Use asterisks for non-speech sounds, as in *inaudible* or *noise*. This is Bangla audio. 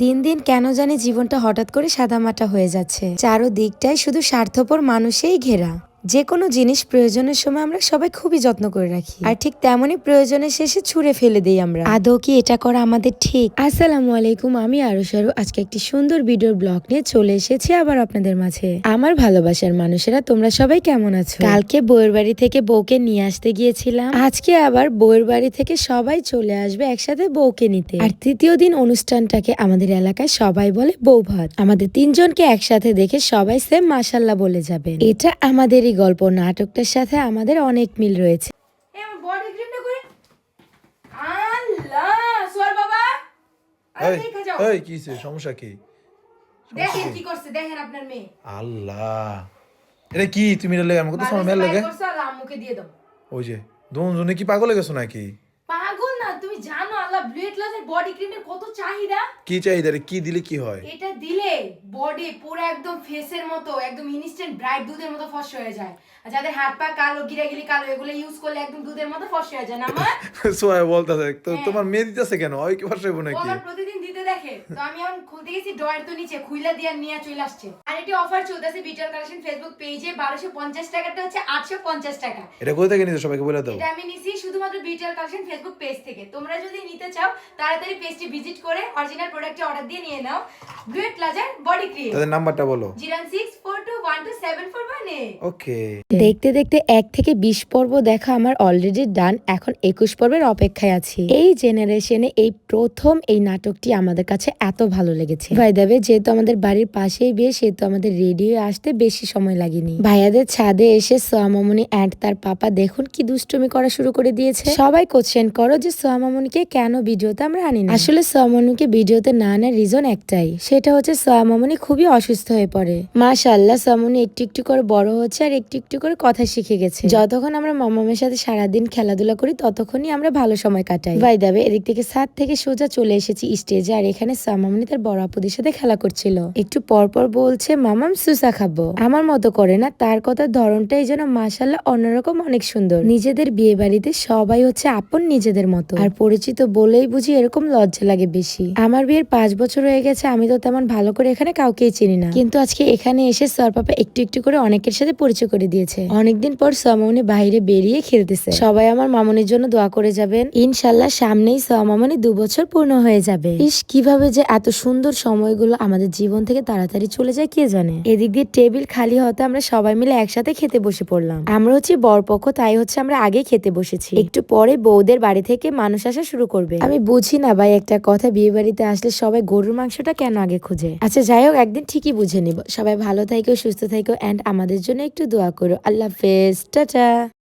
দিন দিন কেন জানি জীবনটা হঠাৎ করে সাদামাটা হয়ে যাচ্ছে। চারো দিকটাই শুধু স্বার্থপর মানুষেই ঘেরা। যে কোনো জিনিস প্রয়োজনের সময় আমরা সবাই খুবই যত্ন করে রাখি। আর ঠিক তেমনই প্রয়োজনের শেষে ছুঁড়ে ফেলে দিই আমরা। আদৌ কি এটা করা আমাদের ঠিক? আসসালামু আলাইকুম আমি আরও সারু আজকে একটি সুন্দর ভিডিওর ব্লগ নিয়ে চলে এসেছি আবার আপনাদের মাঝে। আমার ভালোবাসার মানুষেরা তোমরা সবাই কেমন আছো? কালকে বউয়ের বাড়ি থেকে বউকে নিয়ে আসতে গিয়েছিলাম। আজকে আবার বউয়ের বাড়ি থেকে সবাই চলে আসবে একসাথে বউকে নিতে। আর তৃতীয় দিন অনুষ্ঠানটাকে আমাদের এলাকায় সবাই বলে বউ ভাত আমাদের তিনজনকে একসাথে দেখে সবাই সেম মাসাল্লাহ বলে যাবেন। এটা আমাদেরই গল্প নাটকটার সাথে আমাদের অনেক মিল রয়েছে। এই এই এই? সমস্যা কি? দেখেন কি? করছে দেখেন আপনার মেয়ে। আল্লাহ। এটা কি? তুমি এটা লেগে আমাকে তো সময় লাগে? বাইর করছে, আল্লাহ আম্মুকে দিয়ে দাও। ওই যে দুজনে কি পাগল গেছো নাকি? পাগল না তুমি জানো ব্লু এটলাসের বডি ক্রিমের কত চাহিদা? কি চাহিদা রে? কি দিলে কি হয়? এটা দিলে বডি পুরো একদম ফেসের মতো একদম ইনস্ট্যান্ট ব্রাইট দুধের মতো ফস হয়ে যায়। আর যাদের হাত পা কালো গিরাগিলি কালো এগুলো ইউজ করলে একদম দুধের মতো ফস হয়ে যায়। না আমার *laughs* সোয়া বলতাছে তো হ্যাঁ। তোমার মেয়ে দিতেছে কেন? ওই কি ফস হইব নাকি? আমার প্রতিদিন দিতে দেখে। তো আমি এখন খুলতে গেছি ডয়ের তো নিচে খুইলা দিয়ে নিয়ে চলে আসছে। আর এটি অফার চলতেছে বিটার কালেকশন ফেসবুক পেজে বারোশো পঞ্চাশ টাকাটা হচ্ছে আটশো পঞ্চাশ টাকা। এটা কোথা থেকে নিতে সবাইকে বলে দাও। এটা আমি নিছি শুধুমাত্র বিটার কালেকশন ফেসবুক পেজ থেকে। তোমরা যদি নিতে চাও তাড়াতাড়ি পেজটি ভিজিট করে অরিজিনাল প্রোডাক্টটি অর্ডার দিয়ে নিয়ে নাও। গ্রেট লাজার বডি ক্রিম তাদের নাম্বারটা বলো। Zero six four two okay দেখতে দেখতে এক থেকে বিশ পর্ব দেখা আমার অলরেডি ডান এখন একুশ পর্বের অপেক্ষায় আছি। এই জেনারেশনে এই প্রথম এই নাটকটি আমাদের কাছে এত ভালো লেগেছে। ভাই দেবে যেহেতু আমাদের বাড়ির পাশেই বিয়ে সেহেতু আমাদের রেডিও আসতে বেশি সময় লাগেনি। ভাইয়াদের ছাদে এসে সোয়ামামনি অ্যান্ড তার পাপা দেখুন কি দুষ্টুমি করা শুরু করে দিয়েছে। সবাই কোশ্চেন করো যে সোয়ামামনিকে কেন ভিডিওতে আমরা আনি না আসলে সোয়ামামনিকে ভিডিওতে না আনার রিজন একটাই সেটা হচ্ছে সোয়ামামনি খুবই অসুস্থ হয়ে পড়ে। মাশাল্লাহ সোয়ামামনি একটু একটু করে বড় হচ্ছে আর একটু একটু করে কথা শিখে গেছে। যতক্ষণ আমরা মামামের সাথে সারাদিন খেলাধুলা করি, ততক্ষণই আমরা ভালো সময় কাটাই। ভাই দাবে এদিক থেকে সাত থেকে সোজা চলে এসেছি স্টেজে আর এখানে সামামনি তার বড় আপুদের সাথে খেলা করছিল। একটু পর পর বলছে, মামাম, সুসা খাব। আমার মতো করে না, তার কথার ধরনটাই যেন মাসাল্লাহ অন্যরকম, অনেক সুন্দর। নিজেদের বিয়ে বাড়িতে সবাই হচ্ছে আপন নিজেদের মতো। আর পরিচিত বলেই বুঝি এরকম লজ্জা লাগে বেশি। আমার বিয়ের পাঁচ বছর হয়ে গেছে, আমি তো তেমন ভালো করে এখানে কাউকেই চিনি না। কিন্তু আজকে এখানে এসে সর পাপা একটু একটু করে অনেকের সাথে পরিচয় করে দিয়েছে। অনেকদিন পর সামামনি বাইরে বেরিয়ে খেলতেছে। সবাই আমার মামনির জন্য দোয়া করে যাবেন। ইনশাল্লাহ সামনেই সামামনি দু বছর পূর্ণ হয়ে যাবে। ইস, কীভাবে যে এত সুন্দর সময়গুলো আমাদের জীবন থেকে তাড়াতাড়ি চলে যায় কে জানে? এদিক দিয়ে টেবিল খালি হতে আমরা সবাই মিলে একসাথে খেতে বসে পড়লাম। আমরা হচ্ছে বরপক্ষ, তাই হচ্ছে আমরা আগে খেতে বসেছি। একটু পরে বউদের বাড়ি থেকে মানুষ আসা শুরু করবে। আমি বুঝি না ভাই, একটা কথা বিয়ে বাড়িতে আসলে সবাই গরুর মাংসটা কেন আগে খুঁজে? আচ্ছা যাই হোক, একদিন ঠিকই বুঝে নিব। সবাই ভালো থাকো সুস্থ থাকো অ্যান্ড আমাদের জন্য একটু দোয়া করো। আল্লাহ হাফেজ। টাটা।